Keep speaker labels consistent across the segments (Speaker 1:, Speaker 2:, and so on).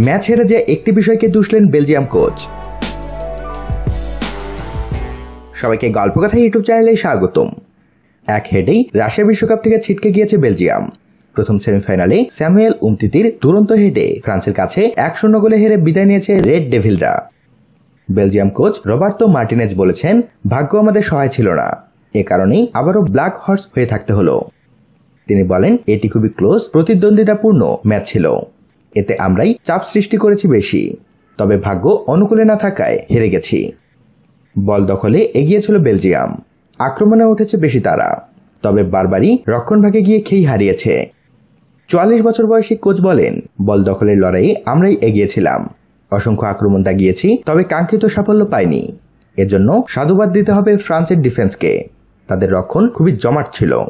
Speaker 1: Match হেরে যে একটি বিষয়কে দুষলেন বেলজিয়াম কোচ। সবাইকে গল্পকথা ইউটিউব চ্যানেলে স্বাগতম। এক হেডেই রাশিয়া বিশ্বকাপ থেকে ছিটকে গিয়েছে বেলজিয়াম। প্রথম সেমিফাইনালে স্যামুয়েল উমতিতির দুরন্ত হেডে ফ্রান্সের কাছে এক শূন্য গোলে হেরে বিদায় নিয়েছে রেড ডেভিলরা। বেলজিয়াম কোচ রবার্তো মার্টিনেজ বলেছেন, ভাগ্য আমাদের সহায় ছিল না। এ কারণেই আবারও ব্ল্যাক হর্স হয়ে থাকতে হলো। তিনি বলেন, এটি খুবই ক্লোজ, প্রতিদ্বন্দ্বিতাপূর্ণ ম্যাচ ছিল। এতে আমরাই চাপ সৃষ্টি করেছি বেশি। তবে ভাগ্য অনুকূলে না থাকায় হেরে গেছি। বল দখলে এগিয়েছিল বেলজিয়াম। আক্রমণে উঠেছে বেশি তারা। তবে বারবারই রক্ষণভাগে গিয়ে খেই হারিয়েছে। চুয়াল্লিশ বছর বয়সী কোচ বলেন, বল দখলের লড়াইয়ে আমরাই এগিয়েছিলাম। অসংখ্য আক্রমণ দাগিয়েছি, তবে কাঙ্ক্ষিত সাফল্য পাইনি। এজন্য সাধুবাদ দিতে হবে ফ্রান্সের ডিফেন্সকে। তাদের রক্ষণ খুবই জমাট ছিল।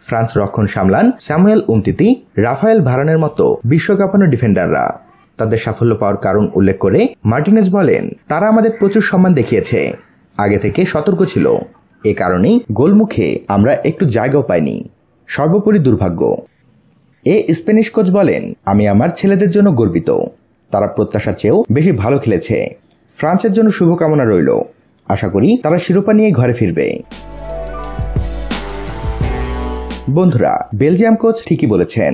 Speaker 1: ফ্রান্স রক্ষণ সামলান স্যামুয়েল উমতিতি, রাফায়েল ভারানের মতো বিশ্বকাপানো ডিফেন্ডাররা। তাদের সাফল্য পাওয়ার কারণ উল্লেখ করে মার্টিনেজ বলেন, তারা আমাদের প্রচুর সম্মান দেখিয়েছে। আগে থেকে সতর্ক ছিল। এ কারণেই গোলমুখে আমরা একটু জায়গাও পাইনি। সর্বোপরি দুর্ভাগ্য। এ স্প্যানিশ কোচ বলেন, আমি আমার ছেলেদের জন্য গর্বিত। তারা প্রত্যাশার চেয়েও বেশি ভালো খেলেছে। ফ্রান্সের জন্য শুভকামনা রইল। আশা করি তারা শিরোপা নিয়ে ঘরে ফিরবে। বন্ধুরা, বেলজিয়াম কোচ ঠিকই বলেছেন।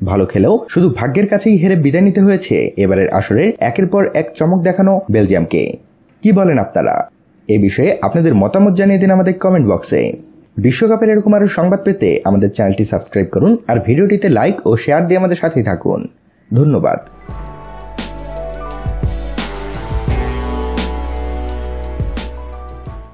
Speaker 1: ভালো খেলেও শুধু ভাগ্যের কাছেই হেরে বিদায় নিতে হয়েছে এবারের আসরের একের পর এক চমক দেখানো বেলজিয়ামকে। কি বলেন আপনারা? এ বিষয়ে আপনাদের মতামত জানিয়ে দিন আমাদের কমেন্ট বক্সে বিশ্বকাপের এরকম আরও সংবাদ পেতে আমাদের চ্যানেলটি সাবস্ক্রাইব করুন আর ভিডিওটিতে লাইক ও শেয়ার দিয়ে আমাদের সাথেই থাকুন। ধন্যবাদ।